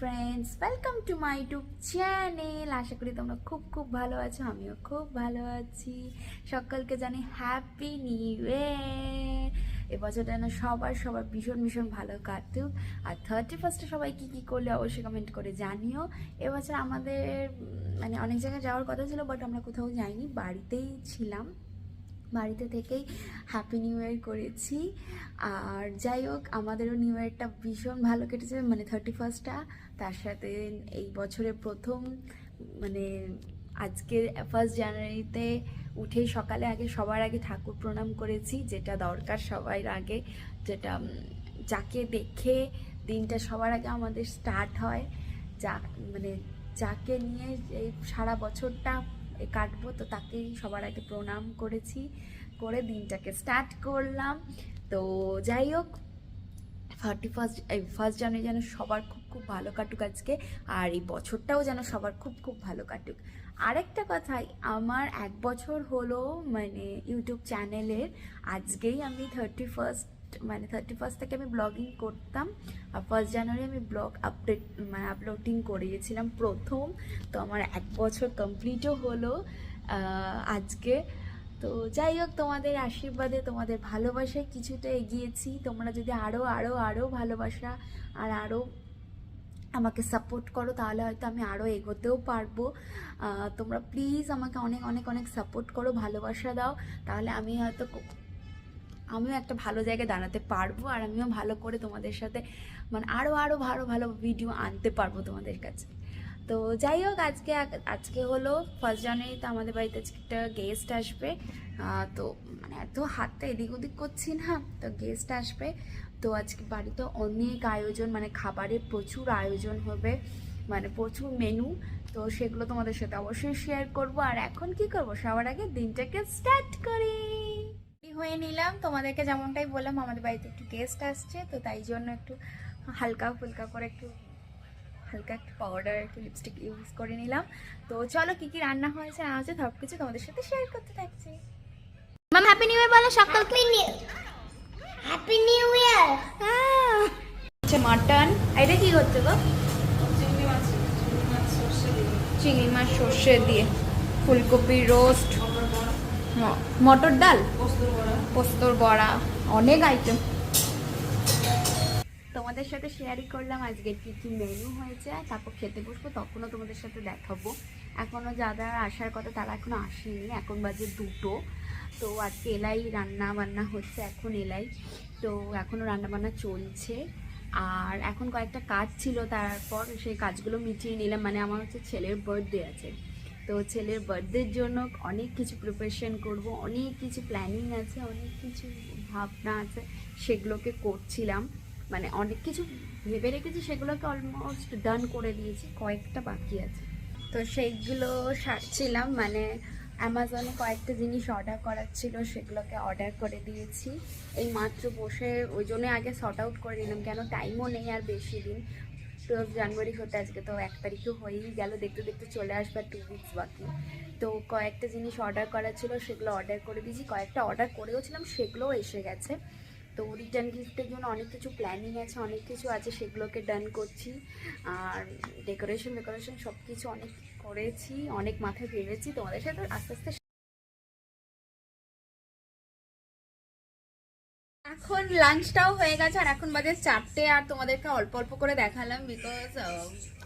Friends welcome to my YouTube channel আশা করি তোমরা খুব খুব ভালো আছো, আমিও খুব ভালো আছি। সকলকে জানি হ্যাপি নিউ ইয়ার এবছরটা যেন সবার সবার ভীষণ ভীষণ ভালো কাটুক। আর থার্টি ফার্স্টে সবাই কী কী করলে অবশ্যই কমেন্ট করে জানিও। এবছর আমাদের মানে অনেক জায়গায় যাওয়ার কথা ছিল বাট আমরা কোথাও যাইনি, বাড়িতেই ছিলাম। বাড়িতে থেকেই হ্যাপি নিউ ইয়ার করেছি। আর যাই হোক, আমাদেরও নিউ ইয়ারটা ভীষণ ভালো কেটেছে মানে থার্টি ফার্স্টটা তার সাথে এই বছরের প্রথম মানে আজকের ফার্স্ট জানুয়ারিতে উঠেই সকালে আগে সবার আগে ঠাকুর প্রণাম করেছি, যেটা দরকার সবার আগে, যেটা যাকে দেখে দিনটা সবার আগে আমাদের স্টার্ট হয়, যা মানে যাকে নিয়ে এই সারা বছরটা কাটবো, তো তাকেই সবার আগে প্রণাম করেছি, করে দিনটাকে স্টার্ট করলাম। তো যাই হোক থার্টি ফার্স্ট এই ফার্স্ট জানুয়ারি যেন সবার খুব খুব ভালো কাটুক আজকে, আর এই বছরটাও যেন সবার খুব খুব ভালো কাটুক। আরেকটা কথাই, আমার এক বছর হলো মানে ইউটিউব চ্যানেলের আজকেই আমি থার্টি ফার্স্ট মানে থার্টি ফার্স্ট থেকে আমি ব্লগিং করতাম, আর ফার্স্ট জানুয়ারি আমি ব্লগ আপডেট মানে আপলোডিং করিয়েছিলাম প্রথম। তো আমার এক বছর কমপ্লিটও হলো আজকে। তো যাই হোক, তোমাদের আশীর্বাদে, তোমাদের ভালোবাসায় কিছুটা এগিয়েছি। তোমরা যদি আরও আরও আরও ভালোবাসা আর আরও আমাকে সাপোর্ট করো, তাহলে হয়তো আমি আরও এগোতেও পারব। তোমরা প্লিজ আমাকে অনেক অনেক অনেক সাপোর্ট করো, ভালোবাসা দাও। তাহলে আমি হয়তো আমিও একটা ভালো জায়গায় দাঁড়াতে পারব আর আমিও ভালো করে তোমাদের সাথে মানে আরও আরও ভালো ভালো ভিডিও আনতে পারব তোমাদের কাছে। তো যাই হোক, আজকে আজকে হলো ফার্স্ট জানুয়ারি, তো আমাদের বাড়িতে আজকে একটা গেস্ট আসবে। তো মানে এত হাতটা এদিক ওদিক করছি না, তো গেস্ট আসবে। তো আজকে বাড়িতে অনেক আয়োজন মানে খাবারের প্রচুর আয়োজন হবে মানে প্রচুর মেনু তো সেগুলো তোমাদের সাথে অবশ্যই শেয়ার করব। আর এখন কি করব? সবার আগে দিনটাকে স্টার্ট করি। হয়ে নিলাম। তোমাদেরকে যেমনটাই বললাম আমাদের বাড়িতে একটু গেস্ট আসছে তো তাই জন্য একটু হালকা ফুলকা করে একটু হালকা একটু পাউডার একটু লিপস্টিক ইউজ করে নিলাম। তো চলো কি কি রান্না হয়েছে না হয়েছে সব কিছু তোমাদের সাথে শেয়ার করতে থাকছি। মাম হ্যাপি নিউ ইয়ার বলো সকলকে happy new happy new year হচ্ছে মাটন এটা কি করছে গো? চিংড়ি মাছ সর্ষে দিয়ে। ফুলকপি রোস্ট মটর ডাল? পোস্তর বড়া। অনেক আইটেম তোমাদের সাথে শেয়ারই করলাম আজকে কি কি মেনু হয়েছে তারপর খেতে বসবো তখনও তোমাদের সাথে দেখাবো। এখনও যারা আসার কথা তারা এখনও আসেনি এখন বাজে দুটো। তো আজকে এলাই রান্না বান্না হচ্ছে এখন এলাই। তো এখনও রান্না বান্না চলছে। আর এখন কয়েকটা কাজ ছিল তারপর সেই কাজগুলো মিটিয়ে নিলাম মানে আমার হচ্ছে ছেলের বার্থডে আছে। তো ছেলের বার্থডের জন্য অনেক কিছু প্রিপারেশন করব, অনেক কিছু প্ল্যানিং আছে, অনেক কিছু ভাবনা আছে, সেগুলোকে করছিলাম। মানে অনেক কিছু ভেবে রেখেছি, সেগুলোকে অলমোস্ট ডান করে দিয়েছি, কয়েকটা বাকি আছে। তো সেইগুলো সারছিলাম মানে অ্যামাজনে কয়েকটা জিনিস অর্ডার করার ছিল, সেগুলোকে অর্ডার করে দিয়েছি। এই মাত্র বসে, ওই জন্য আগে শর্ট আউট করে নিলাম কেন টাইমও নেই আর বেশি দিন। টুয়েলভ জানুয়ারি হতে আজকে তো এক তারিখও হয়েই গেল, দেখতে দেখতে চলে আসবে টু উইকস বাকি। তো কয়েকটা জিনিস অর্ডার করার ছিল, সেগুলো অর্ডার করে দিয়েছি। কয়েকটা অর্ডার করেও ছিলাম সেগুলোও এসে গেছে। তো রিটার্ন গিফটের জন্য অনেক কিছু প্ল্যানিং আছে, অনেক কিছু আছে, সেগুলোকে ডান করছি। আর ডেকোরেশন ডেকোরেশন সব কিছু অনেক করেছি, অনেক মাথায় ভেবেছি। তোমাদের সাথে আস্তে আস্তে এখন লাঞ্চটাও হয়ে গেছে, আর এখন বাজে চারটে, আর তোমাদেরকে অল্প অল্প করে দেখালাম বিকজ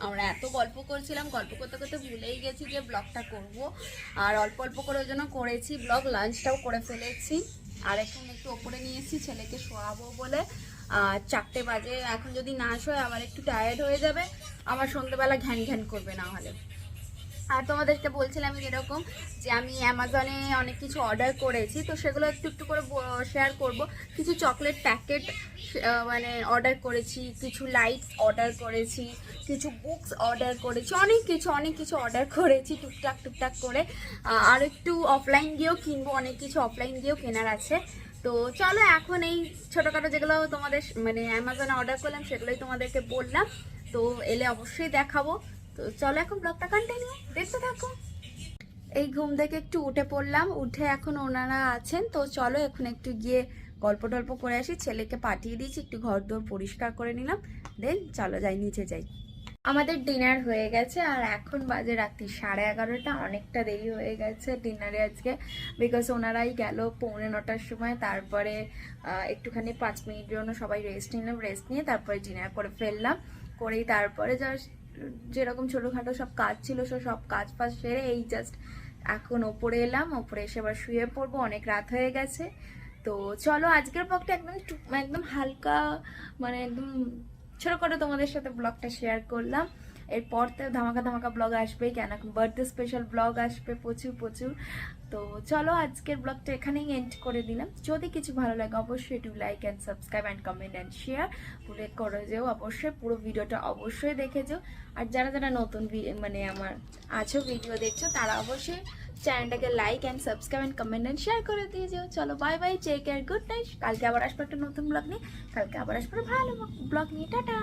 আমরা এত গল্প করছিলাম, গল্প করতে করতে ভুলেই গেছি যে ব্লগটা করব। আর অল্প অল্প করে ওই জন্য করেছি ব্লগ, লাঞ্চটাও করে ফেলেছি। আর এখন একটু ওপরে নিয়েছি ছেলেকে শোয়াবো বলে। আর চারটে বাজে, এখন যদি না শোয় আবার একটু টায়ার্ড হয়ে যাবে, আবার সন্ধ্যেবেলা ঘ্যান ঘ্যান করবে না হলে। আর তোমাদেরকে বলছিলাম যেরকম যে আমি অ্যামাজনে অনেক কিছু অর্ডার করেছি, তো সেগুলো একটু একটু করে শেয়ার করব। কিছু চকলেট প্যাকেট মানে অর্ডার করেছি, কিছু লাইটস অর্ডার করেছি, কিছু বুকস অর্ডার করেছি, অনেক কিছু অনেক কিছু অর্ডার করেছি টুকটাক টুকটাক করে। আর একটু অফলাইন গিয়েও কিনবো, অনেক কিছু অফলাইন গিয়েও কেনার আছে। তো চলো এখন এই ছোটোখাটো যেগুলো তোমাদের মানে অ্যামাজনে অর্ডার করলাম, সেগুলোই তোমাদেরকে বললাম। তো এলে অবশ্যই দেখাবো। তো চলো এখন ব্লগটা কন্টিনিউ দেখতে থাকো। এই ঘুম থেকে একটু উঠে পড়লাম, উঠে এখন ওনারা আছেন, তো চলো এখন একটু গিয়ে গল্প টল্প করে আসি, ছেলেকে পাঠিয়ে দিয়েছি, একটু ঘর দোর পরিষ্কার করে নিলাম, দেন চলো যাই, নিচে যাই। আমাদের ডিনার হয়ে গেছে, আর এখন বাজে রাত্রি সাড়ে এগারোটা, অনেকটা দেরি হয়ে গেছে ডিনারে আজকে বিকজ ওনারাই গেল পৌনে নটার সময়, তারপরে একটুখানি পাঁচ মিনিট জন্য সবাই রেস্ট নিলাম রেস্ট নিয়ে তারপরে ডিনার করে ফেললাম, করেই তারপরে জাস্ট যেরকম ছোটোখাটো সব কাজ ছিল সব সব কাজ ফাজ সেরে এই জাস্ট এখন ওপরে এলাম, ওপরে এসে আবার শুয়ে পড়ব, অনেক রাত হয়ে গেছে। তো চলো আজকের ব্লগটা একদম একদম হালকা মানে একদম ছোটোখাটো তোমাদের সাথে ব্লগটা শেয়ার করলাম। এরপর তো ধামাকা ধামাকা ব্লগ আসবে, কেন বার্থডে স্পেশাল ব্লগ আসবে, প্রচুর প্রচুর। তো চলো আজকের ব্লগটা এখানেই এন্ড করে দিলাম। যদি কিছু ভালো লাগে অবশ্যই একটু like and subscribe and comment and share ভুলে করে যেও, অবশ্যই পুরো ভিডিওটা অবশ্যই দেখে যেও। আর যারা যারা নতুন মানে আমার আছো ভিডিও দেখছ, তারা অবশ্যই চ্যানেলটাকে like and subscribe and comment and share করে দিয়ে যেও। চলো bye bye take care good night কালকে আবার আসব একটা নতুন ব্লগ নিয়ে। কালকে আবার আসব ভালো ব্লগ নিয়ে। টাটা!